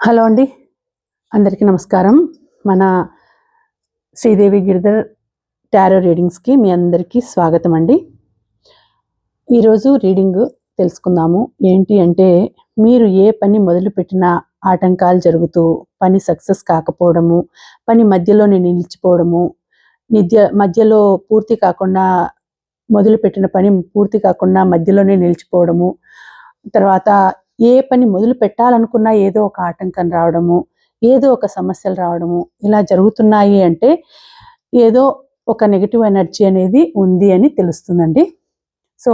Hello అండి. అందరికీ నమస్కారం. మన శ్రీదేవి గిరిధర్ టారో రీడింగ్స్కి మీ అందరికీ స్వాగతం అండి. ఈరోజు రీడింగ్ తెలుసుకుందాము. ఏంటి అంటే మీరు ఏ పని మొదలుపెట్టినా ఆటంకాలు జరుగుతూ పని సక్సెస్ కాకపోవడము పని మధ్యలోనే నిలిచిపోవడము నిద్య మధ్యలో పూర్తి కాకుండా మొదలుపెట్టిన పని పూర్తి కాకుండా మధ్యలోనే నిలిచిపోవడము తర్వాత ఏ పని మొదలు పెట్టాలనుకున్నా ఏదో ఒక ఆటంకం రావడము ఏదో ఒక సమస్యలు రావడము ఇలా జరుగుతున్నాయి అంటే ఏదో ఒక నెగిటివ్ ఎనర్జీ అనేది ఉంది అని తెలుస్తుందండి. సో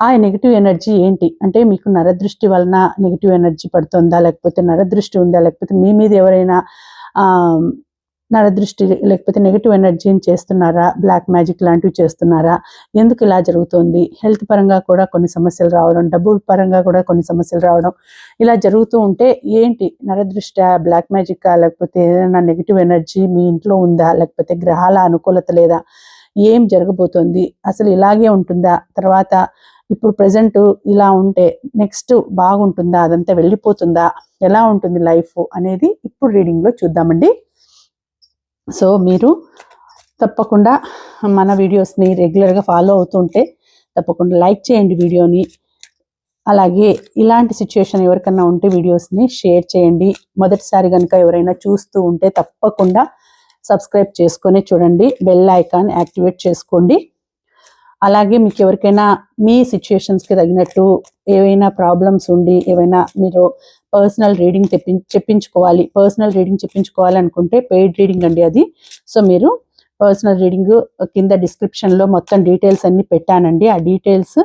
ఆ నెగిటివ్ ఎనర్జీ ఏంటి? అంటే మీకు నరదృష్టి వలన నెగిటివ్ ఎనర్జీ పడుతుందా లేకపోతే నరదృష్టి ఉందా లేకపోతే మీ మీద ఎవరైనా నరదృష్టి లేకపోతే నెగిటివ్ ఎనర్జీని చేస్తున్నారా? బ్లాక్ మ్యాజిక్ లాంటివి చేస్తున్నారా? ఎందుకు ఇలా జరుగుతుంది? హెల్త్ పరంగా కూడా కొన్ని సమస్యలు రావడం డబ్బు పరంగా కూడా కొన్ని సమస్యలు రావడం ఇలా జరుగుతూ ఉంటే ఏంటి? నరదృష్ట బ్లాక్ మ్యాజిక్ లేకపోతే ఏదైనా నెగిటివ్ ఎనర్జీ మీ ఇంట్లో ఉందా? లేకపోతే గ్రహాల అనుకూలత లేదా? ఏం జరగబోతోంది? అసలు ఇలాగే ఉంటుందా? తర్వాత ఇప్పుడు ప్రజెంట్ ఇలా ఉంటే నెక్స్ట్ బాగుంటుందా? అదంతా వెళ్ళిపోతుందా? ఎలా ఉంటుంది లైఫ్ అనేది ఇప్పుడు రీడింగ్లో చూద్దామండి. సో మీరు తప్పకుండా మన వీడియోస్ని రెగ్యులర్గా ఫాలో అవుతుంటే తప్పకుండా లైక్ చేయండి వీడియోని. అలాగే ఇలాంటి సిచ్యుయేషన్ ఎవరికన్నా ఉంటే వీడియోస్ని షేర్ చేయండి. మొదటిసారి కనుక ఎవరైనా చూస్తూ ఉంటే తప్పకుండా సబ్స్క్రైబ్ చేసుకొని చూడండి. బెల్ ఐకాన్ యాక్టివేట్ చేసుకోండి. అలాగే మీకు ఎవరికైనా మీ సిచ్యుయేషన్స్కి తగినట్టు ఏవైనా ప్రాబ్లమ్స్ ఉండి ఏవైనా మీరు పర్సనల్ రీడింగ్ తెప్పి చెప్పించుకోవాలి. పర్సనల్ రీడింగ్ చెప్పించుకోవాలి అనుకుంటే పెయిడ్ రీడింగ్ అండి అది. సో మీరు పర్సనల్ రీడింగ్ కింద డిస్క్రిప్షన్లో మొత్తం డీటెయిల్స్ అన్నీ పెట్టానండి. ఆ డీటెయిల్స్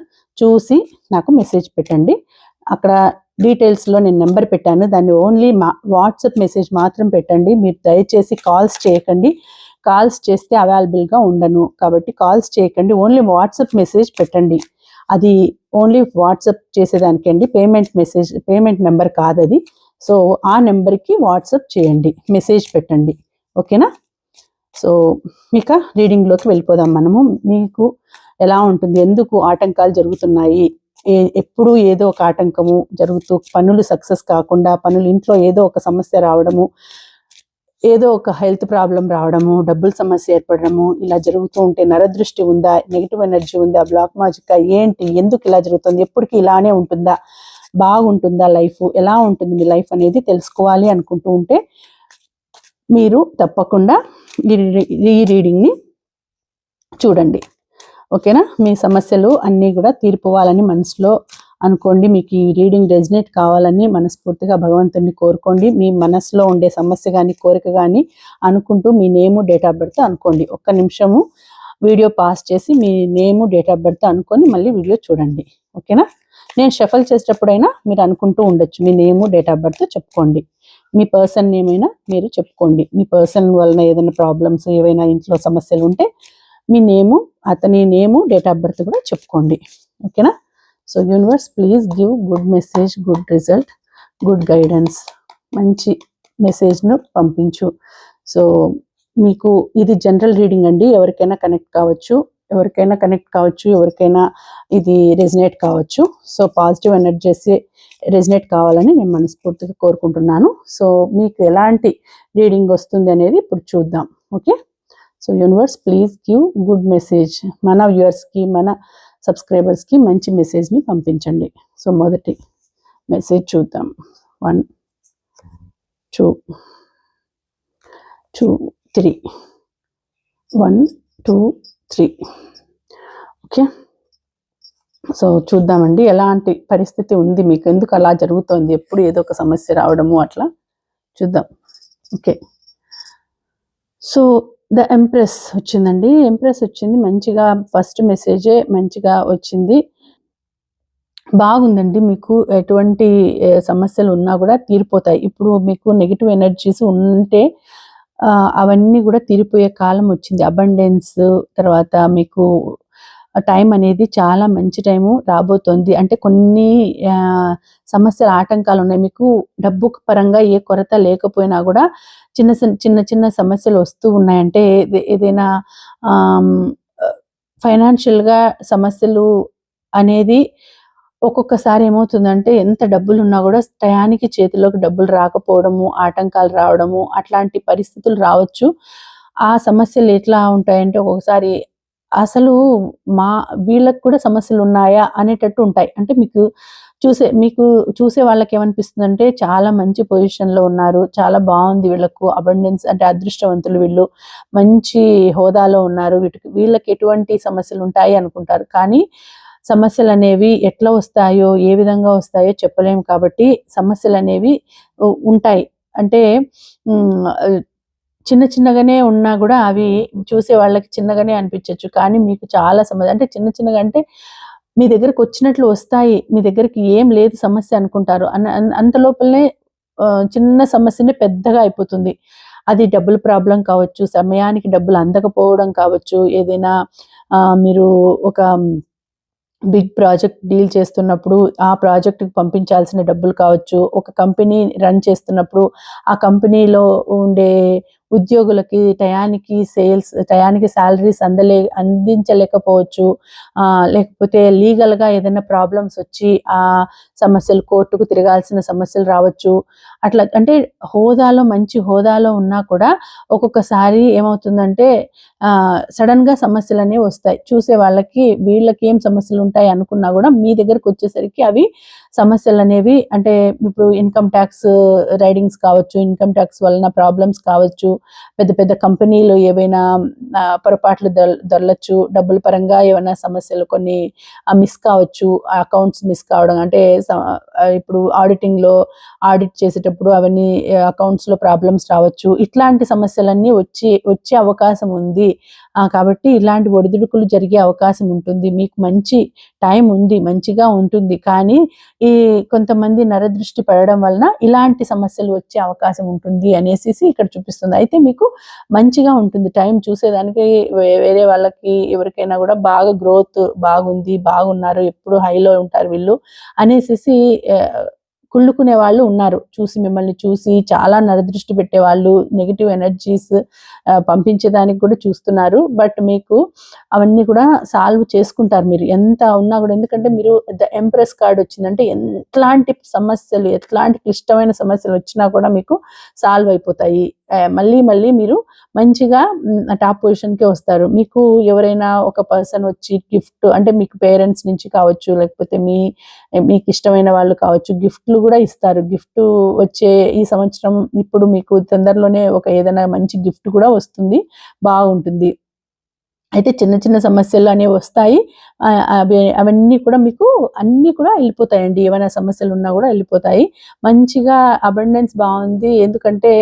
చూసి నాకు మెసేజ్ పెట్టండి. అక్కడ డీటెయిల్స్లో నేను నెంబర్ పెట్టాను. దాన్ని ఓన్లీ మా వాట్సాప్ మెసేజ్ మాత్రం పెట్టండి. మీరు దయచేసి కాల్స్ చేయకండి. కాల్స్ చేస్తే అవైలబుల్గా ఉండను. కాబట్టి కాల్స్ చేయకండి. ఓన్లీ వాట్సాప్ మెసేజ్ పెట్టండి. అది ఓన్లీ వాట్సాప్ చేసేదానికి అండి పేమెంట్ మెసేజ్ పేమెంట్ నెంబర్ కాదు అది సో ఆ నెంబర్కి వాట్సాప్ చేయండి. మెసేజ్ పెట్టండి. ఓకేనా? సో ఇక రీడింగ్లోకి వెళ్ళిపోదాం మనము. మీకు ఎలా ఉంటుంది? ఎందుకు ఆటంకాలు జరుగుతున్నాయి? ఏ ఎప్పుడు ఏదో ఒక ఆటంకము జరుగుతూ పనులు సక్సెస్ కాకుండా పనులు ఇంట్లో ఏదో ఒక సమస్య రావడము ఏదో ఒక హెల్త్ ప్రాబ్లం రావడము డబ్బుల సమస్య ఏర్పడడము ఇలా జరుగుతూ ఉంటే నరదృష్టి ఉందా నెగిటివ్ ఎనర్జీ ఉందా బ్లాక్ మాజిక్ ఏంటి ఎందుకు ఇలా జరుగుతుంది ఎప్పటికీ ఇలానే ఉంటుందా బాగుంటుందా లైఫ్ ఎలా ఉంటుంది మీ లైఫ్ అనేది తెలుసుకోవాలి అనుకుంటూ ఉంటే మీరు తప్పకుండా ఈ రీ- ఈ రీడింగ్ని చూడండి. ఓకేనా? మీ సమస్యలు అన్నీ కూడా తీరిపోవాలని మనసులో అనుకోండి మీకు ఈ రీడింగ్ రెజినేట్ కావాలని మనస్ఫూర్తిగా భగవంతుడిని కోరుకోండి. మీ మనసులో ఉండే సమస్య కానీ కోరిక కానీ అనుకుంటూ మీ నేము డేట్ ఆఫ్ బర్త్ అనుకోండి. ఒక్క నిమిషము వీడియో పాస్ చేసి మీ నేము డేట్ ఆఫ్ బర్త్ అనుకొని మళ్ళీ వీడియో చూడండి. ఓకేనా? నేను షఫల్ చేసేటప్పుడైనా మీరు అనుకుంటూ ఉండొచ్చు. మీ నేము డేట్ ఆఫ్ బర్త్ చెప్పుకోండి. మీ పర్సన్ ఏమైనా మీరు చెప్పుకోండి. మీ పర్సన్ వలన ఏదైనా ప్రాబ్లమ్స్ ఏవైనా ఇంట్లో సమస్యలు ఉంటే మీ నేము అతని నేము డేట్ ఆఫ్ బర్త్ కూడా చెప్పుకోండి. ఓకేనా? So universe please give good message good result good guidance మంచి మెసేజ్ను పంపించు. సో మీకు ఇది జనరల్ రీడింగ్ అండి. ఎవరికైనా కనెక్ట్ కావచ్చు. ఎవరికైనా కనెక్ట్ కావచ్చు. ఎవరికైనా ఇది రెజినేట్ కావచ్చు. సో పాజిటివ్ ఎనర్జీస్ రెజినేట్ కావాలని నేను మనస్ఫూర్తిగా కోరుకుంటున్నాను. సో మీకు ఎలాంటి రీడింగ్ వస్తుంది అనేది ఇప్పుడు చూద్దాం. Okay so universe please give good message మన వ్యూవర్స్కి మన సబ్స్క్రైబర్స్కి మంచి మెసేజ్ని పంపించండి. సో మొదటి మెసేజ్ చూద్దాం. One two two three. One two three. Okay? So చూద్దామండి. ఎలాంటి పరిస్థితి ఉంది మీకు? ఎందుకు అలా జరుగుతోంది? ఎప్పుడు ఏదో ఒక సమస్య రావడము అట్లా చూద్దాం. ఓకే? సో ద ఎంప్రెస్ వచ్చిందండి. ఎంప్రెస్ వచ్చింది. మంచిగా ఫస్ట్ మెసేజే మంచిగా వచ్చింది. బాగుందండి. మీకు ఎటువంటి సమస్యలు ఉన్నా కూడా తీరిపోతాయి. ఇప్పుడు మీకు నెగిటివ్ ఎనర్జీస్ ఉంటే అవన్నీ కూడా తీరిపోయే కాలం వచ్చింది. అబండెన్స్ తర్వాత మీకు టైం అనేది చాలా మంచి టైము రాబోతోంది. అంటే కొన్ని సమస్యలు సమస్యల ఆటంకాలు ఉన్నాయి. మీకు డబ్బు పరంగా ఏ కొరత లేకపోయినా కూడా చిన్న చిన్న చిన్న చిన్న సమస్యలు వస్తూ ఉన్నాయంటే ఏదైనా ఫైనాన్షియల్గా సమస్యలు అనేది ఒక్కొక్కసారి ఏమవుతుందంటే ఎంత డబ్బులు ఉన్నా కూడా టయానికి చేతిలోకి డబ్బులు రాకపోవడము ఆటంకాలు రావడము అట్లాంటి పరిస్థితులు రావచ్చు. ఆ సమస్యలు ఎట్లా ఉంటాయంటే ఒక్కొక్కసారి అసలు మా వీళ్ళకు కూడా సమస్యలు ఉన్నాయా అనేటట్టు ఉంటాయి. అంటే మీకు చూసే మీకు చూసే వాళ్ళకి ఏమనిపిస్తుందంటే చాలా మంచి పొజిషన్లో ఉన్నారు. చాలా బాగుంది వీళ్ళకు అబండెన్స్ అంటే అదృష్టవంతులు వీళ్ళు. మంచి హోదాలో ఉన్నారు. వీటికి వీళ్ళకి ఎటువంటి సమస్యలు ఉంటాయి అనుకుంటారు. కానీ సమస్యలు అనేవి ఎట్లా వస్తాయో ఏ విధంగా వస్తాయో చెప్పలేము కాబట్టి సమస్యలు అనేవి ఉంటాయి. అంటే చిన్న చిన్నగానే ఉన్నా కూడా అవి చూసే వాళ్ళకి చిన్నగానే అనిపించవచ్చు కానీ మీకు చాలా సమస్య అంటే చిన్న చిన్నగా అంటే మీ దగ్గరకు వచ్చినట్లు వస్తాయి మీ దగ్గరికి ఏం లేదు సమస్య అనుకుంటారు. అన్- అంత లోపలనే చిన్న సమస్యనే పెద్దగా అయిపోతుంది. అది డబ్బుల ప్రాబ్లం కావచ్చు సమయానికి డబ్బులు అందకపోవడం కావచ్చు ఏదైనా మీరు ఒక బిగ్ ప్రాజెక్ట్ డీల్ చేస్తున్నప్పుడు ఆ ప్రాజెక్ట్కి పంపించాల్సిన డబ్బులు కావచ్చు ఒక కంపెనీ రన్ చేస్తున్నప్పుడు ఆ కంపెనీలో ఉండే ఉద్యోగులకి టయానికి సేల్స్ టయానికి శాలరీస్ అందలే అందించలేకపోవచ్చు. లేకపోతే లీగల్గా ఏదైనా ప్రాబ్లమ్స్ వచ్చి ఆ సమస్యలు కోర్టుకు తిరగాల్సిన సమస్యలు రావచ్చు. అట్లా అంటే హోదాలో మంచి హోదాలో ఉన్నా కూడా ఒక్కొక్కసారి ఏమవుతుందంటే సడన్గా సమస్యలు అనేవి వస్తాయి. చూసే వాళ్ళకి వీళ్ళకి ఏం సమస్యలు ఉంటాయి అనుకున్నా కూడా మీ దగ్గరకు వచ్చేసరికి అవి సమస్యలు అనేవి అంటే ఇప్పుడు ఇన్కమ్ ట్యాక్స్ రైడింగ్స్ కావచ్చు ఇన్కమ్ ట్యాక్స్ వలన ప్రాబ్లమ్స్ కావచ్చు పెద్ద పెద్ద కంపెనీలు ఏవైనా పొరపాట్లు దొర- దొరలచ్చు డబ్బుల పరంగా ఏమైనా సమస్యలు కొన్ని మిస్ కావచ్చు అకౌంట్స్ మిస్ కావడం అంటే ఇప్పుడు ఆడిటింగ్లో ఆడిట్ చేసేటప్పుడు అవన్నీ అకౌంట్స్లో ప్రాబ్లమ్స్ రావచ్చు ఇట్లాంటి సమస్యలన్నీ వచ్చి వచ్చే అవకాశం ఉంది. కాబట్టి ఇలాంటి ఒడిదుడుకులు జరిగే అవకాశం ఉంటుంది. మీకు మంచి టైం ఉంది మంచిగా ఉంటుంది. కానీ ఈ కొంతమంది నరదృష్టి పడడం వలన ఇలాంటి సమస్యలు వచ్చే అవకాశం ఉంటుంది అనేసి ఇక్కడ చూపిస్తుంది. అయితే మీకు మంచిగా ఉంటుంది టైం చూసేదానికి వే- వేరే వాళ్ళకి ఎవరికైనా కూడా బాగా గ్రోత్ బాగుంది బాగున్నారు ఎప్పుడు హైలో ఉంటారు వీళ్ళు అనేసి కుళ్ళుకునే వాళ్ళు ఉన్నారు. చూసి మిమ్మల్ని చూసి చాలా నరదృష్టి పెట్టే వాళ్ళు నెగిటివ్ ఎనర్జీస్ పంపించేదానికి కూడా చూస్తున్నారు. బట్ మీకు అవన్నీ కూడా సాల్వ్ చేసుకుంటారు మీరు. ఎంత ఉన్నా కూడా ఎందుకంటే మీరు ద ఎంప్రెస్ కార్డ్ వచ్చిందంటే ఎట్లాంటి సమస్యలు ఎట్లాంటి క్లిష్టమైన సమస్యలు వచ్చినా కూడా మీకు సాల్వ్ అయిపోతాయి. మళ్ళీ మళ్ళీ మీరు మంచిగా టాప్ పొజిషన్కే వస్తారు. మీకు ఎవరైనా ఒక పర్సన్ వచ్చి గిఫ్ట్ అంటే మీకు పేరెంట్స్ నుంచి కావచ్చు లేకపోతే మీ మీకు ఇష్టమైన వాళ్ళు కావచ్చు గిఫ్ట్లు కూడా ఇస్తారు. గిఫ్ట్ వచ్చే ఈ సంవత్సరం ఇప్పుడు మీకు తొందరలోనే ఒక ఏదైనా మంచి గిఫ్ట్ కూడా వస్తుంది. బాగుంటుంది. అయితే చిన్న చిన్న సమస్యలు అనేవి వస్తాయి. అవి అవన్నీ కూడా మీకు అన్నీ కూడా వెళ్ళిపోతాయండి. ఏమైనా సమస్యలు ఉన్నా కూడా వెళ్ళిపోతాయి. మంచిగా అబండెన్స్ బాగుంది. ఎందుకంటే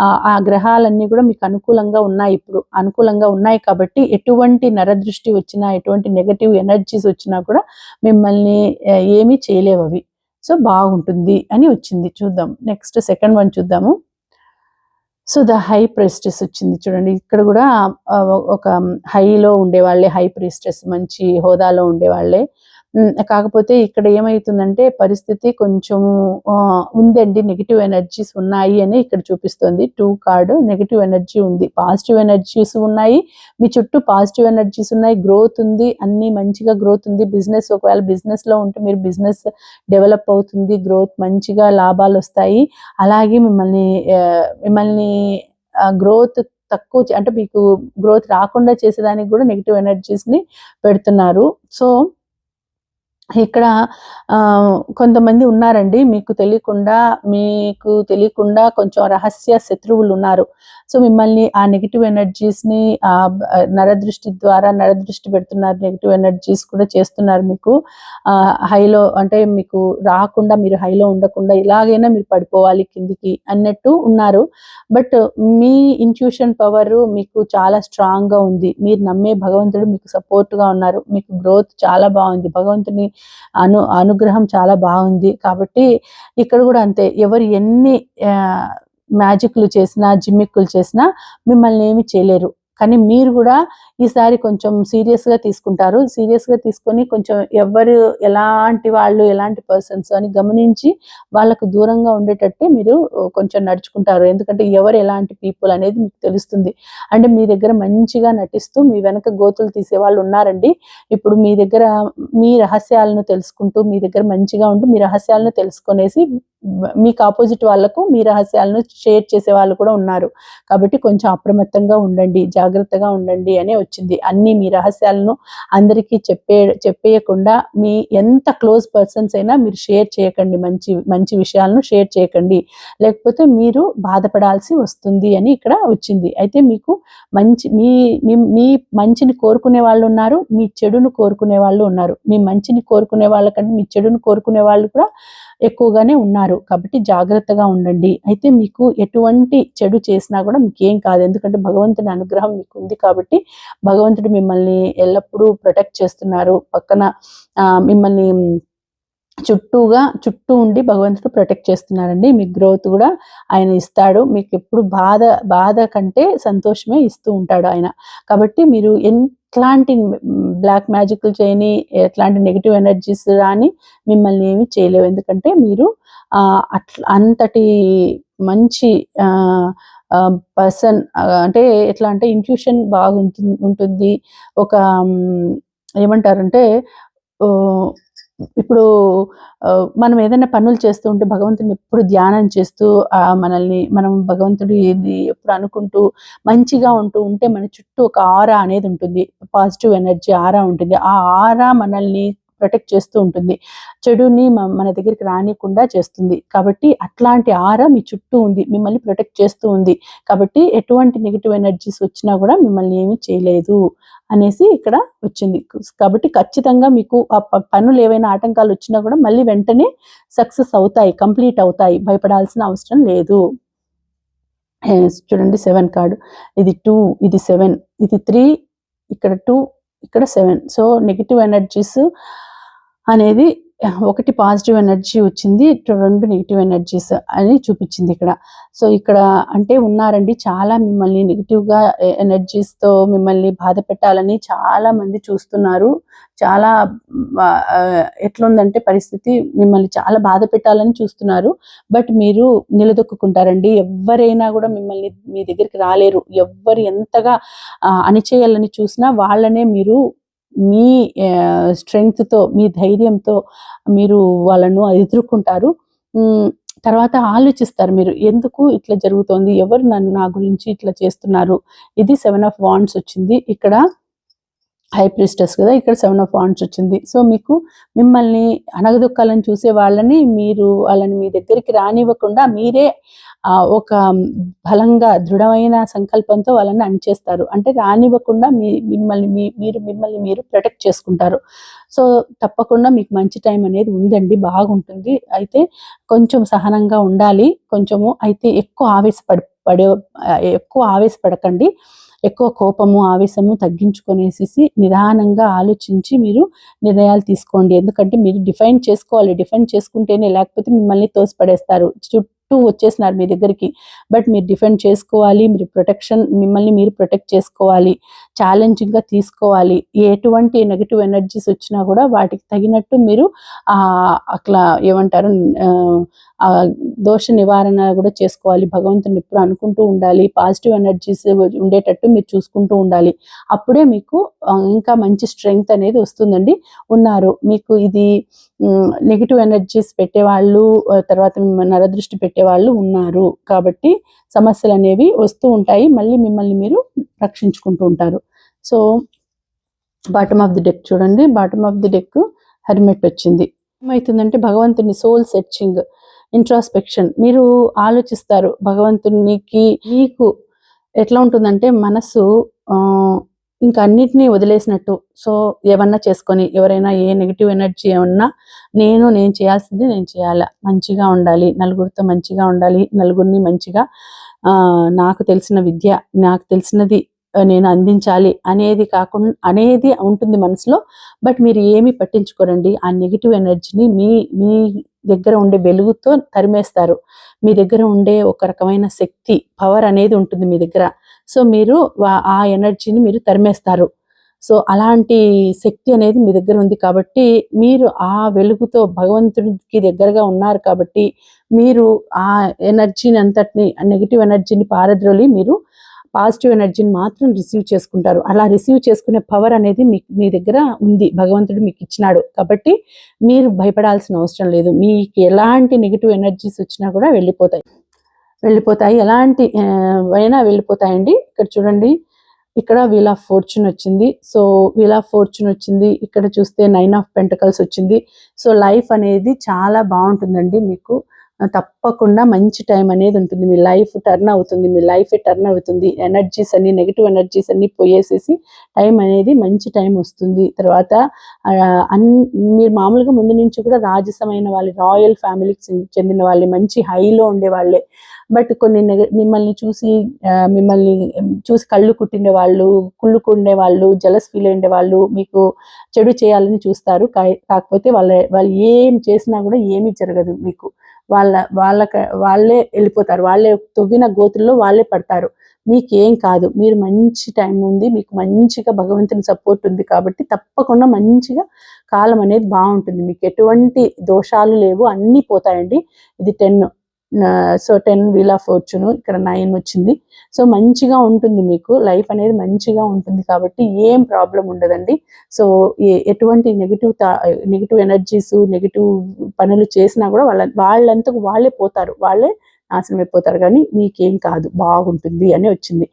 ఆ, గ్రహాలన్నీ కూడా మీకు అనుకూలంగా ఉన్నాయి ఇప్పుడు. అనుకూలంగా ఉన్నాయి కాబట్టి ఎటువంటి నరదృష్టి వచ్చినా ఎటువంటి నెగటివ్ ఎనర్జీస్ వచ్చినా కూడా మిమ్మల్ని ఏమీ చేయలేవు అవి. సో బాగుంటుంది అని వచ్చింది. చూద్దాం. నెక్స్ట్ సెకండ్ వన్ చూద్దాము. సో ద హై ప్రెస్టెస్ వచ్చింది. చూడండి ఇక్కడ కూడా ఒక హైలో ఉండేవాళ్ళే హై ప్రెస్టెస్ మంచి హోదాలో ఉండేవాళ్ళే. కాకపోతే ఇక్కడ ఏమవుతుందంటే పరిస్థితి కొంచెం ఉందండి. నెగిటివ్ ఎనర్జీస్ ఉన్నాయి అని ఇక్కడ చూపిస్తుంది. టూ కార్డ్ నెగిటివ్ ఎనర్జీ ఉంది. పాజిటివ్ ఎనర్జీస్ ఉన్నాయి. మీ చుట్టూ పాజిటివ్ ఎనర్జీస్ ఉన్నాయి. గ్రోత్ ఉంది. అన్ని మంచిగా గ్రోత్ ఉంది. బిజినెస్ ఒకవేళ బిజినెస్లో ఉంటే మీరు బిజినెస్ డెవలప్ అవుతుంది. గ్రోత్ మంచిగా లాభాలు వస్తాయి. అలాగే మిమ్మల్ని మిమ్మల్ని గ్రోత్ తక్కువ అంటే మీకు గ్రోత్ రాకుండా చేసేదానికి కూడా నెగిటివ్ ఎనర్జీస్ని పెడుతున్నారు. సో ఇక్కడ కొంతమంది ఉన్నారండి. మీకు తెలియకుండా మీకు తెలియకుండా కొంచెం రహస్య శత్రువులు ఉన్నారు. సో మిమ్మల్ని ఆ నెగిటివ్ ఎనర్జీస్ని ఆ నరదృష్టి ద్వారా నరదృష్టి పెడుతున్నారు. నెగిటివ్ ఎనర్జీస్ కూడా చేస్తున్నారు మీకు. హైలో అంటే మీకు రాకుండా మీరు హైలో ఉండకుండా ఇలాగైనా మీరు పడిపోవాలి కిందికి అన్నట్టు ఉన్నారు. బట్ మీ ఇన్ట్యూషన్ పవర్ మీకు చాలా స్ట్రాంగ్గా ఉంది. మీరు నమ్మే భగవంతుడు మీకు సపోర్ట్గా ఉన్నారు. మీకు గ్రోత్ చాలా బాగుంది. భగవంతుని అను అనుగ్రహం చాలా బాగుంది. కాబట్టి ఇక్కడ కూడా అంతే. ఎవరు ఎన్ని మ్యాజిక్లు చేసినా జిమ్మిక్కులు చేసినా మిమ్మల్ని ఏమి చేయలేరు. కానీ మీరు కూడా ఈసారి కొంచెం సీరియస్గా తీసుకుంటారు. సీరియస్గా గా తీసుకొని కొంచెం ఎవరు ఎలాంటి వాళ్ళు ఎలాంటి పర్సన్స్ అని గమనించి వాళ్ళకు దూరంగా ఉండేటట్టే మీరు కొంచెం నడుచుకుంటారు. ఎందుకంటే ఎవరు ఎలాంటి పీపుల్ అనేది మీకు తెలుస్తుంది. అంటే మీ దగ్గర మంచిగా నటిస్తూ మీ వెనక గోతులు తీసే వాళ్ళు ఉన్నారండి. ఇప్పుడు మీ దగ్గర మీ రహస్యాలను తెలుసుకుంటూ మీ దగ్గర మంచిగా ఉంటూ మీ రహస్యాలను తెలుసుకునేసి మీకు ఆపోజిట్ వాళ్ళకు మీ రహస్యాలను షేర్ చేసే వాళ్ళు కూడా ఉన్నారు. కాబట్టి కొంచెం అప్రమత్తంగా ఉండండి జాగ్రత్తగా ఉండండి అనే వచ్చింది. అన్ని మీ రహస్యాలను అందరికీ చెప్పే చెప్పేయకుండా మీ ఎంత క్లోజ్ పర్సన్స్ అయినా మీరు షేర్ చేయకండి మంచి మంచి విషయాలను షేర్ చేయకండి. లేకపోతే మీరు బాధపడాల్సి వస్తుంది అని ఇక్కడ వచ్చింది. అయితే మీకు మంచి మీ- మీ మంచిని కోరుకునే వాళ్ళు ఉన్నారు మీ చెడును కోరుకునే వాళ్ళు ఉన్నారు. మీ మంచిని కోరుకునే వాళ్ళకంటే మీ చెడును కోరుకునే వాళ్ళు కూడా ఎక్కువగానే ఉన్నారు. కాబట్టి జాగ్రత్తగా ఉండండి. అయితే మీకు ఎటువంటి చెడు చేసినా కూడా మీకు ఏం కాదు. ఎందుకంటే భగవంతుని అనుగ్రహం మీకు ఉంది కాబట్టి భగవంతుడు మిమ్మల్ని ఎల్లప్పుడూ ప్రొటెక్ట్ చేస్తున్నారు. పక్కన మిమ్మల్ని చుట్టూగా చుట్టూ ఉండి భగవంతుడు ప్రొటెక్ట్ చేస్తున్నారండి. మీ గ్రోత్ కూడా ఆయన ఇస్తాడు. మీకు ఎప్పుడు బాధ బాధ కంటే సంతోషమే ఇస్తూ ఉంటాడు ఆయన. కాబట్టి మీరు ఎట్లాంటి బ్లాక్ మ్యాజిక్లు చేయని ఎట్లాంటి నెగిటివ్ ఎనర్జీస్ రాని మిమ్మల్ని ఏమి చేయలేవు. ఎందుకంటే మీరు అట్లా అంతటి మంచి పర్సన్ అంటే ఎట్లా అంటే ఇంట్యూషన్ బాగుంటుంది ఉంటుంది. ఒక ఏమంటారంటే ఇప్పుడు మనం ఏదైనా పనులు చేస్తూ ఉంటే భగవంతుని ఎప్పుడు ధ్యానం చేస్తూ ఆ, మనల్ని మనం భగవంతుడు ఏది ఎప్పుడు అనుకుంటూ మంచిగా ఉంటూ ఉంటే మన చుట్టూ ఒక ఆరా అనేది ఉంటుంది. పాజిటివ్ ఎనర్జీ ఆరా ఉంటుంది. ఆ ఆరా మనల్ని ప్రొటెక్ట్ చేస్తూ ఉంటుంది. చెడుని మన దగ్గరికి రానికుండా చేస్తుంది. కాబట్టి అట్లాంటి ఆర మీ చుట్టూ ఉంది. మిమ్మల్ని ప్రొటెక్ట్ చేస్తూ ఉంది. కాబట్టి ఎటువంటి నెగిటివ్ ఎనర్జీస్ వచ్చినా కూడా మిమ్మల్ని ఏమీ చేయలేదు అనేసి ఇక్కడ వచ్చింది. కాబట్టి ఖచ్చితంగా మీకు ఆ పనులు ఏవైనా ఆటంకాలు వచ్చినా కూడా మళ్ళీ వెంటనే సక్సెస్ అవుతాయి కంప్లీట్ అవుతాయి. భయపడాల్సిన అవసరం లేదు. చూడండి సెవెన్ కార్డు ఇది టూ ఇది సెవెన్ ఇది త్రీ ఇక్కడ టూ ఇక్కడ సెవెన్ సో నెగిటివ్ ఎనర్జీస్ అనేది ఒకటి పాజిటివ్ ఎనర్జీ వచ్చింది రెండు నెగిటివ్ ఎనర్జీస్ అని చూపించింది ఇక్కడ. సో ఇక్కడ అంటే ఉన్నారండి చాలా మిమ్మల్ని నెగిటివ్గా ఎనర్జీస్తో మిమ్మల్ని బాధ పెట్టాలని చాలా మంది చూస్తున్నారు. చాలా ఎట్లుందంటే పరిస్థితి మిమ్మల్ని చాలా బాధ పెట్టాలని చూస్తున్నారు. బట్ మీరు నిలదొక్కుంటారండి ఎవరైనా కూడా మిమ్మల్ని మీ దగ్గరికి రాలేరు. ఎవ్వరు ఎంతగా అణిచేయాలని చూసినా వాళ్ళనే మీరు మీ స్ట్రెంగ్త్తో మీ ధైర్యంతో మీరు వాళ్ళను ఎదుర్కొంటారు. తర్వాత ఆలోచిస్తారు మీరు ఎందుకు ఇట్లా జరుగుతోంది? ఎవరు నన్ను నా గురించి ఇట్లా చేస్తున్నారు? ఇది సెవెన్ ఆఫ్ వాండ్స్ వచ్చింది. ఇక్కడ హై ప్రిస్టెస్ కదా ఇక్కడ సెవెన్ ఆఫ్ వాండ్స్ వచ్చింది. సో మీకు మిమ్మల్ని అనగదొక్కాలని చూసే వాళ్ళని మీరు వాళ్ళని మీ దగ్గరికి రానివ్వకుండా మీరే ఒక బలంగా దృఢమైన సంకల్పంతో వాళ్ళని అణిచేస్తారు. అంటే రానివ్వకుండా మీ మిమ్మల్ని మీ మీరు మిమ్మల్ని మీరు ప్రొటెక్ట్ చేసుకుంటారు. సో తప్పకుండా మీకు మంచి టైం అనేది ఉందండి బాగుంటుంది. అయితే కొంచెం సహనంగా ఉండాలి కొంచెము అయితే ఎక్కువ ఆవేశపడ పడే ఎక్కువ ఆవేశపడకండి. ఎక్కువ కోపము ఆవేశము తగ్గించుకొనేసేసి నిదానంగా ఆలోచించి మీరు నిర్ణయాలు తీసుకోండి. ఎందుకంటే మీరు డిఫైన్ చేసుకోవాలి. డిఫైన్ చేసుకుంటేనే లేకపోతే మిమ్మల్ని తోసిపడేస్తారు. చుట్టూ వచ్చేసినారు మీ దగ్గరికి. బట్ మీరు డిఫెండ్ చేసుకోవాలి మీరు ప్రొటెక్షన్ మిమ్మల్ని మీరు ప్రొటెక్ట్ చేసుకోవాలి ఛాలెంజింగ్గా తీసుకోవాలి. ఎటువంటి నెగిటివ్ ఎనర్జీస్ వచ్చినా కూడా వాటికి తగినట్టు మీరు అట్లా ఏమంటారు దోష నివారణ కూడా చేసుకోవాలి. భగవంతుని ఎప్పుడు అనుకుంటూ ఉండాలి. పాజిటివ్ ఎనర్జీస్ ఉండేటట్టు మీరు చూసుకుంటూ ఉండాలి. అప్పుడే మీకు ఇంకా మంచి స్ట్రెంగ్త్ అనేది వస్తుందండి. ఉన్నారు. మీకు ఇది నెగిటివ్ ఎనర్జీస్ పెట్టేవాళ్ళు తర్వాత మిమ్మల్ని పెట్టే పెట్టేవాళ్ళు ఉన్నారు. కాబట్టి సమస్యలు అనేవి వస్తూ ఉంటాయి. మళ్ళీ మిమ్మల్ని మీరు రక్షించుకుంటూ ఉంటారు. So bottom of the deck చూడండి. Bottom of the deck hermit వచ్చింది. ఏమవుతుందంటే భగవంతుని సోల్ సెర్చింగ్ ఇంట్రాస్పెక్షన్ మీరు ఆలోచిస్తారు భగవంతునికి మీకు ఎట్లా ఉంటుందంటే మనసు ఇంకా అన్నిటినీ వదిలేసినట్టు. సో ఏమన్నా చేసుకొని ఎవరైనా ఏ నెగిటివ్ ఎనర్జీ ఏమన్నా నేను నేను చేయాల్సింది నేను చేయాలా? మంచిగా ఉండాలి. నలుగురితో మంచిగా ఉండాలి. నలుగురిని మంచిగా నాకు తెలిసిన విద్య నాకు తెలిసినది నేను అందించాలి అనేది కాకుండా అనేది ఉంటుంది మనసులో. బట్ మీరు ఏమి పట్టించుకోరండి. ఆ నెగిటివ్ ఎనర్జీని మీ మీ దగ్గర ఉండే వెలుగుతో తరిమేస్తారు. మీ దగ్గర ఉండే ఒక రకమైన శక్తి పవర్ అనేది ఉంటుంది మీ దగ్గర. సో మీరు ఆ ఎనర్జీని మీరు తరిమేస్తారు. సో అలాంటి శక్తి అనేది మీ దగ్గర ఉంది కాబట్టి మీరు ఆ వెలుగుతో భగవంతుడికి దగ్గరగా ఉన్నారు కాబట్టి మీరు ఆ ఎనర్జీని అంతటిని నెగిటివ్ ఎనర్జీని పారద్రోలి మీరు పాజిటివ్ ఎనర్జీని మాత్రం రిసీవ్ చేసుకుంటారు. అలా రిసీవ్ చేసుకునే పవర్ అనేది మీ మీ దగ్గర ఉంది. భగవంతుడు మీకు ఇచ్చినాడు కాబట్టి మీరు భయపడాల్సిన అవసరం లేదు. మీకు ఎలాంటి నెగిటివ్ ఎనర్జీస్ వచ్చినా కూడా వెళ్ళిపోతాయి. వెళ్ళిపోతాయి. ఎలాంటి అయినా వెళ్ళిపోతాయండి. ఇక్కడ చూడండి ఇక్కడ వీల్ ఆఫ్ ఫార్చ్యూన్ వచ్చింది. సో వీల్ ఆఫ్ ఫార్చ్యూన్ వచ్చింది. ఇక్కడ చూస్తే నైన్ ఆఫ్ పెంటకల్స్ వచ్చింది. సో లైఫ్ అనేది చాలా బాగుంటుందండి మీకు. తప్పకుండా మంచి టైం అనేది ఉంటుంది. మీ లైఫ్ టర్న్ అవుతుంది. మీ లైఫ్ టర్న్ అవుతుంది. ఎనర్జీస్ అన్ని నెగిటివ్ ఎనర్జీస్ అన్ని పోయేసేసి టైం అనేది మంచి టైం వస్తుంది. తర్వాత అన్ మీరు మామూలుగా ముందు నుంచి కూడా రాజసమైన వాళ్ళు రాయల్ ఫ్యామిలీకి చెందిన వాళ్ళే మంచి హైలో ఉండే వాళ్ళే. బట్ కొన్ని మిమ్మల్ని చూసి మిమ్మల్ని చూసి కళ్ళు కుట్టిండే వాళ్ళు కుళ్ళుకుండే వాళ్ళు జలస్ ఫీల్ అయ్యే వాళ్ళు మీకు చెడు చేయాలని చూస్తారు. కా- కాకపోతే వాళ్ళ వాళ్ళు ఏం చేసినా కూడా ఏమీ జరగదు మీకు. వాళ్ళ వాళ్ళక వాళ్ళే వెళ్ళిపోతారు. వాళ్ళే తవ్విన గోతుల్లో వాళ్ళే పడతారు. మీకేం కాదు. మీరు మంచి టైం ఉంది. మీకు మంచిగా భగవంతుని సపోర్ట్ ఉంది కాబట్టి తప్పకుండా మంచిగా కాలం అనేది బాగుంటుంది. మీకు ఎటువంటి దోషాలు లేవు. అన్నీ పోతాయండి. ఇది ten so ten wheel of fortune ఇక్కడ నైన్ వచ్చింది. సో మంచిగా ఉంటుంది మీకు. లైఫ్ అనేది మంచిగా ఉంటుంది కాబట్టి ఏం ప్రాబ్లం ఉండదండి. సో ఎటువంటి నెగిటివ్ నెగిటివ్ ఎనర్జీస్ నెగిటివ్ పనులు చేసినా కూడా వాళ్ళ వాళ్ళంతకు వాళ్ళే పోతారు. వాళ్ళే నాశనం అయిపోతారు. కానీ మీకేం కాదు. బాగుంటుంది అని వచ్చింది.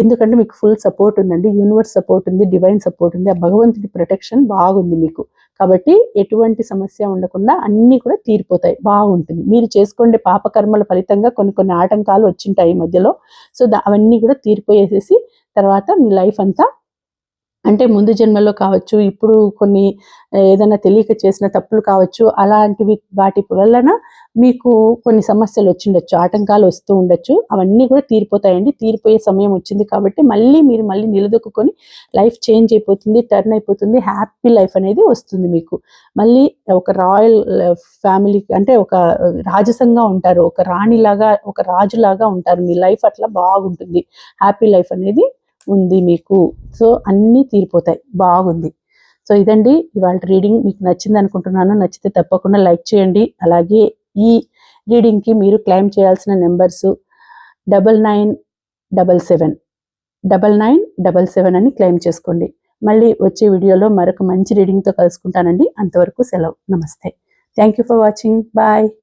ఎందుకంటే మీకు ఫుల్ సపోర్ట్ ఉందండి. యూనివర్స్ సపోర్ట్ ఉంది. డివైన్ సపోర్ట్ ఉంది. ఆ భగవంతుడి ప్రొటెక్షన్ బాగుంది మీకు. కాబట్టి ఎటువంటి సమస్య ఉండకుండా అన్నీ కూడా తీరిపోతాయి. బాగుంటుంది. మీరు చేసుకునే పాపకర్మల ఫలితంగా కొన్ని కొన్ని ఆటంకాలు వచ్చింటాయి ఈ మధ్యలో. సో దా- అవన్నీ కూడా తీరిపోయేసేసి తర్వాత మీ లైఫ్ అంతా అంటే ముందు జన్మలో కావచ్చు ఇప్పుడు కొన్ని ఏదైనా తెలియక చేసిన తప్పులు కావచ్చు అలాంటివి వాటి వలన మీకు కొన్ని సమస్యలు వచ్చిండొచ్చు ఆటంకాలు వస్తూ ఉండొచ్చు. అవన్నీ కూడా తీరిపోతాయండి. తీరిపోయే సమయం వచ్చింది కాబట్టి మళ్ళీ మీరు మళ్ళీ నిలదొక్కుని లైఫ్ చేంజ్ అయిపోతుంది టర్న్ అయిపోతుంది హ్యాపీ లైఫ్ అనేది వస్తుంది మీకు. మళ్ళీ ఒక రాయల్ ఫ్యామిలీ అంటే ఒక రాజసంగా ఉంటారు ఒక రాణిలాగా ఒక రాజులాగా ఉంటారు. మీ లైఫ్ అట్లా బాగుంటుంది. హ్యాపీ లైఫ్ అనేది ఉంది మీకు. సో అన్నీ తీరిపోతాయి. బాగుంది. సో ఇదండి. ఇవాళ రీడింగ్ మీకు నచ్చింది అనుకుంటున్నాను. నచ్చితే తప్పకుండా లైక్ చేయండి. అలాగే ఈ రీడింగ్కి మీరు క్లైమ్ చేయాల్సిన numbers double nine double seven. Double nine double seven అని క్లెయిమ్ చేసుకోండి. మళ్ళీ వచ్చే వీడియోలో మరొక మంచి రీడింగ్తో కలుసుకుంటానండి. అంతవరకు సెలవు. నమస్తే. Thank you for watching. Bye.